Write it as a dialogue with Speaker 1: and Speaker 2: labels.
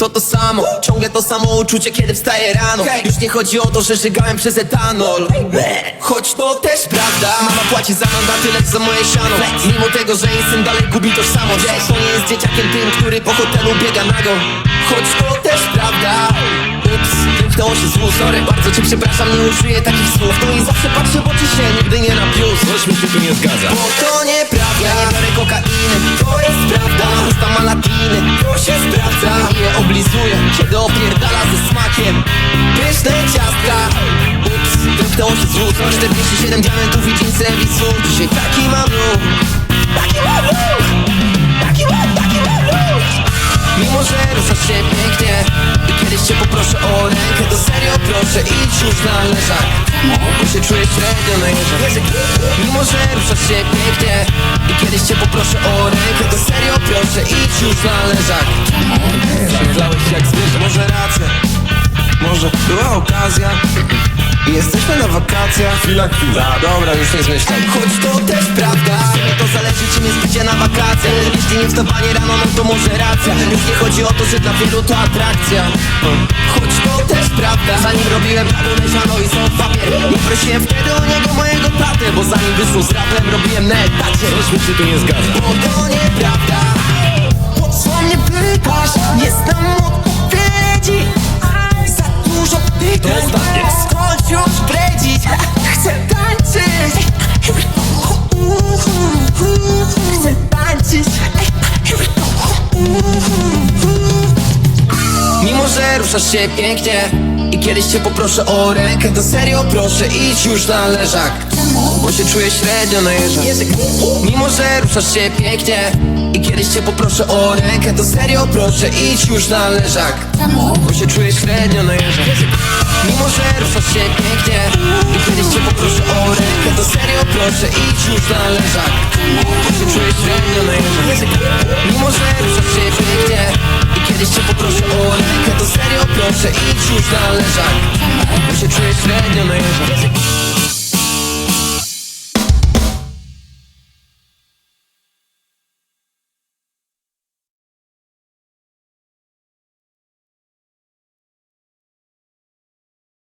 Speaker 1: To to samo, ciągle to samo uczucie, kiedy wstaję rano. Już nie chodzi o to, że żygałem przez etanol. Choć to też prawda Mama płaci za mandaty, lecz za moje siano. Mimo tego, że jej syn dalej gubi tożsamość. To nie jest dzieciakiem tym, który po hotelu biega nago. Choć to też prawda. Ups, wymknęło się z Sorry, bardzo cię przepraszam, nie użyję takich słów. No i zawsze patrzę w oczy się, nigdy nie napiósł
Speaker 2: Coś mi się tu nie zgadza
Speaker 1: 147 diamentów i jeansy Wisur Dzisiaj taki mam ruch Taki mam ruch Taki mam, taki mam ruch Mimo, że ruszasz się pięknie I kiedyś cię poproszę o rękę To serio proszę idź już na leżak. Bo się czuję średnio no na Mimo, że ruszasz się pięknie I kiedyś cię poproszę o rękę To serio proszę idź już na leżak. Zadlałeś jak zwierzę, może rację Może była okazja. Jesteśmy na wakacjach.
Speaker 2: Chwila, chwila.
Speaker 1: Dobra, już nie zmyślam. Choć to też prawda to zależy czym jest bycie na wakacjach Jeśli nie wstawanie rano, no to może racja. Już nie chodzi o to, że dla wielu to atrakcja. Choć to też prawda Zanim robiłem prawo leżano i są papier. Nie prosiłem wtedy o niego mojego tatę Bo zanim wysłał z rapem robiłem netacie
Speaker 2: Coś mi się tu nie zgadza
Speaker 1: że ruszasz się pięknie. I kiedyś cię poproszę o rękę. To serio proszę, idź już na leżak. Bo się czuję średnio na jeżach. Mimo, że ruszasz się pięknie. I kiedyś cię poproszę o rękę. To serio proszę, idź już na leżak. Bo się czuję średnio na jeżach. Mimo, że ruszasz się pięknie. I kiedyś cię poproszę o rękę. To serio proszę, idź już na leżak. Bo się czuję średnio na jeżach. Mimo, że ruszasz się pięknie. I kiedyś cię poproszę o rękę To serio proszę, idź już na leżak. Bo się czuję średnio na jeżach